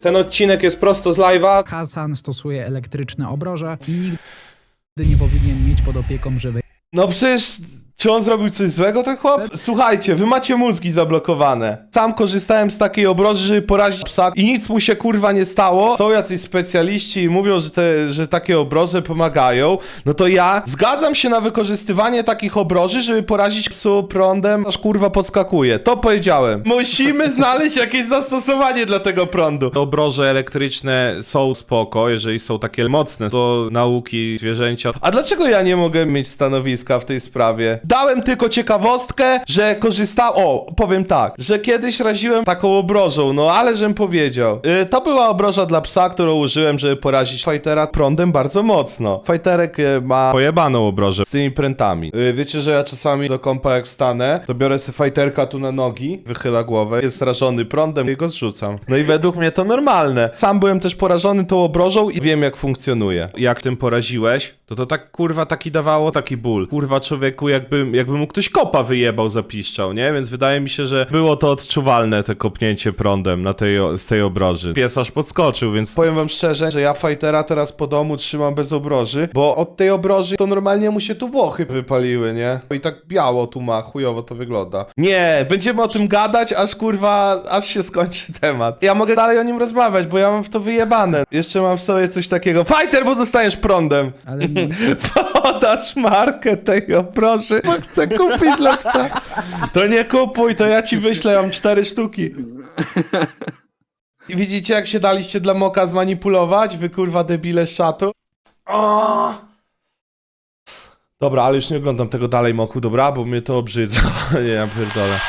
Ten odcinek jest prosto z live'a. Hasan stosuje elektryczne obroże i nigdy nie powinien mieć pod opieką żywej No przecież, czy on zrobił coś złego, ten chłop? Słuchajcie, wy macie mózgi zablokowane. Sam korzystałem z takiej obroży, żeby porazić psa i nic mu się kurwa nie stało. Są jacyś specjaliści i mówią, że, te, że takie obroże pomagają. No to ja zgadzam się na wykorzystywanie takich obroży, żeby porazić psu prądem, aż kurwa podskakuje. To powiedziałem. Musimy znaleźć jakieś zastosowanie dla tego prądu. Obroże elektryczne są spoko, jeżeli są takie mocne. To nauki zwierzęcia. A dlaczego ja nie mogę mieć stanowiska w tej sprawie? Dałem tylko ciekawostkę, że korzystałem. O, powiem tak, że kiedyś raziłem taką obrożą, no ale żem powiedział. Y, to była obroża dla psa, którą użyłem, żeby porazić fajtera prądem bardzo mocno. Fajterek y, ma pojebaną obrożę z tymi prętami. Y, wiecie, że ja czasami do kompa jak wstanę, to biorę sobie fajterka tu na nogi, wychyla głowę, jest rażony prądem i go zrzucam. No i według mnie to normalne. Sam byłem też porażony tą obrożą i wiem jak funkcjonuje. Jak tym poraziłeś, to to tak kurwa taki dawało taki ból. Kurwa człowieku jakby, jakby mu ktoś kopa wyjebał, zapiszczał, nie? Więc wydaje mi się, że było to odczuwalne, te kopnięcie prądem na tej, o- z tej obroży. Pies aż podskoczył, więc powiem wam szczerze, że ja fightera teraz po domu trzymam bez obroży, bo od tej obroży to normalnie mu się tu włochy wypaliły, nie? I tak biało tu ma, chujowo to wygląda. Nie, będziemy o tym gadać, aż kurwa, aż się skończy temat. Ja mogę dalej o nim rozmawiać, bo ja mam w to wyjebane. Jeszcze mam w sobie coś takiego. Fighter, bo dostajesz prądem! Ale Podasz markę tej obroży, bo chcę kupić dla psa. To nie kupuj, to ja ci wyślę, mam cztery sztuki. I Widzicie, jak się daliście dla Moka zmanipulować? Wy kurwa debile z czatu. O! Dobra, ale już nie oglądam tego dalej, Moku, dobra? Bo mnie to obrzydza. nie, ja pierdolę.